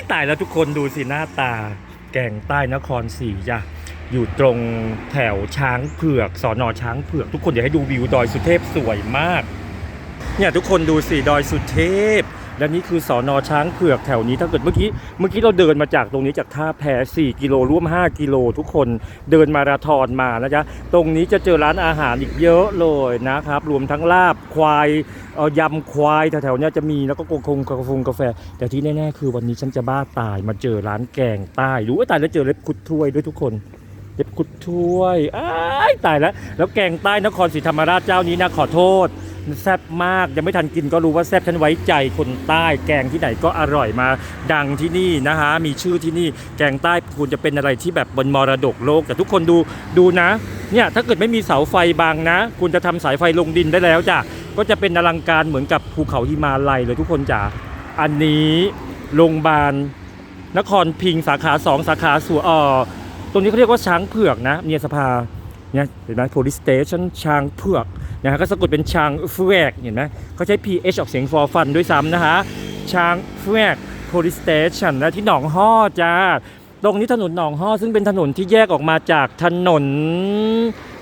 ยตายแล้วทุกคนดูสิหน้าตา แก่งใต้นครศรีจ้ะอยู่ตรงแถวช้างเผือกสอนอช้างเผือก ทุกคนอยากให้ดูวิวดอยสุเทพสวยมาก เนี่ยทุกคนดูสิดอยสุเทพ และนี่คือสอนอช้างเผือกแถวนี้ถ้าเกิดเมื่อกี้เมื่อกี้เราเดินมาจากตรงนี้จากท่าแพ4กิโลร่วม 5 กิโลทุกคนเดินมาราธอนมานะจ๊ะตรงนี้จะเจอร้านอาหารอีกเยอะเลยนะครับ รวมทั้งลาบควายเออยำควายแถวๆนี้จะมีแล้วก็คงกาแฟกาแฟ แต่ที่แน่ๆคือวันนี้ฉันจะบ้าตายมาเจอร้านแกงใต้รู้ว่าตายแล้วเจอเล็บคุดถ้วยด้วยทุกคนเล็บคุดถ้วยอ้ายตายแล้ว แล้วแกงใต้นครศรีธรรมราชเจ้านี้นะขอโทษ แซ่บมากยังไม่ทันกินก็รู้ว่าแซ่บฉันไว้ใจคนใต้แกงที่ไหนก็อร่อยมา ดังที่นี่นะฮะมีชื่อที่นี่แกงใต้คุณจะเป็นอะไรที่แบบบนมรดกโลกแต่ทุกคนดูดูนะเนี่ยถ้าเกิดไม่มีเสาไฟบังนะ คุณจะทำสายไฟลงดินได้แล้วจ้ะก็จะเป็นอลังการเหมือนกับภูเขาหิมาลัยเลยทุกคนจ้ะอันนี้โรงพยาบาลนครพิงสาขาสองสาขาสัวเออตรงนี้เขาเรียกว่าช้างเผือกนะเนี่ยสภาเนี่ยเห็นไหม police station ช้างเผือก นะฮะก็สะกดเป็นช้างเฟือกเห็นไหมเขาใช้ ph ออกเสียงฟอฟันด้วยซ้ำนะฮะช้างเฟือกโพลิสเตชันนะที่หนองห้อจ้าตรงนี้ถนนหนองห้อซึ่งเป็นถนนที่แยกออกมาจากถนน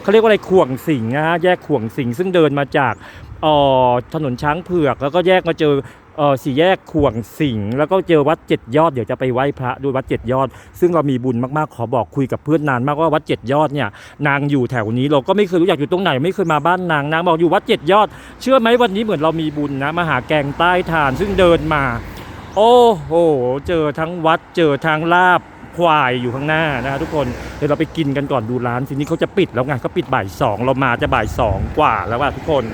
เขาเรียกว่าอะไรข่วงสิงนะฮะแยกข่วงสิงซึ่งเดินมาจากออถนนช้างเผือก แล้วก็แยกมาเจอออสี่แยกข่วงสิงแล้วก็เจอวัดเจ็ดยอดเดี๋ยวจะไปไหว้พระด้วยวัดเจ็ดยอด ซึ่งเรามีบุญมากๆขอบอกคุยกับเพื่อนนานมากว่าวัดเจ็ดยอดเนี่ยนางอยู่แถวนี้เราก็ไม่เคยรู้จักอยู่ตรงไหนไม่เคยมาบ้านนางนางบอกอยู่วัดเจ็ดยอด เชื่อไหมวันนี้เหมือนเรามีบุญนะมาหาแกงใต้ทานซึ่งเดินมา โอ้โหเจอทั้งวัดเจอทั้งลาบ ควายอยู่ข้างหน้านะฮะทุกคนเดี๋ยวเราไปกินกันก่อนดูร้านทีนี้เขาจะปิดแล้วไงเขาปิดบ่ายสองเรามาจะบ่ายสองกว่าแล้วว่าทุกคน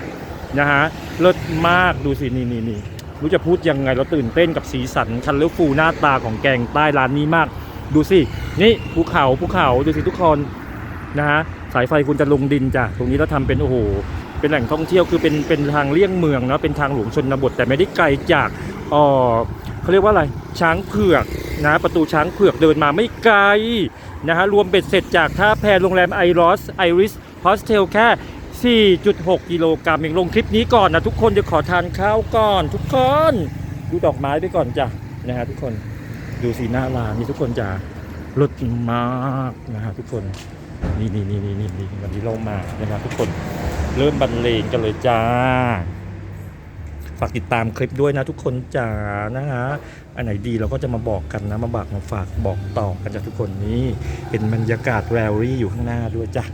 นะฮะเลิศมากดูสินี่นี่นี่รู้จะพูดยังไงเราตื่นเต้นกับสีสันคันเลฟูหน้าตาของแกงใต้ร้านนี้มาก ดูสินี่ภูเขาภูเขาดูสิทุกคนนะฮะสายไฟคุณจะลงดินจ้ะตรงนี้เราทำเป็นโอ้โหเป็นแหล่งท่องเที่ยวคือเป็นเป็นทางเลี่ยงเมืองเนาะเป็นทางหลวงชนบทแต่ไม่ได้ไกลจากเออเขาเรียกว่าอะไรช้างเผือก นะประตูช้างเผือกเดินมาไม่ไกลนะฮะรวมเบ็ดเสร็จจากท่าแพโรงแรมไอรอสไอริสโฮสเทลแค่ 4.6 กิโลกรัมเองลงคลิปนี้ก่อนนะทุกคนจะขอทานข้าวก่อน ทุกคนดูดอกไม้ไปก่อนจ้ะนะฮะทุกคนดูสีหน้าร้านนี่ทุกคนจะรสมากนะฮะทุกคนนี่นี่นี่นี่นี่นี่วันนี้เรามานะครับทุกคนเริ่มบรรเลงกันเลยจ้าากติดตามคลิปด้วยนะทุกคนจ๋านะฮะอันไหนดีเราก็จะมาบอกกันนะมาบอกมาฝากบอกต่อกันจากทุกคนนี้เป็นบรรยากาศแรลลี่อยู่ข้างหน้าด้วยจ้ะ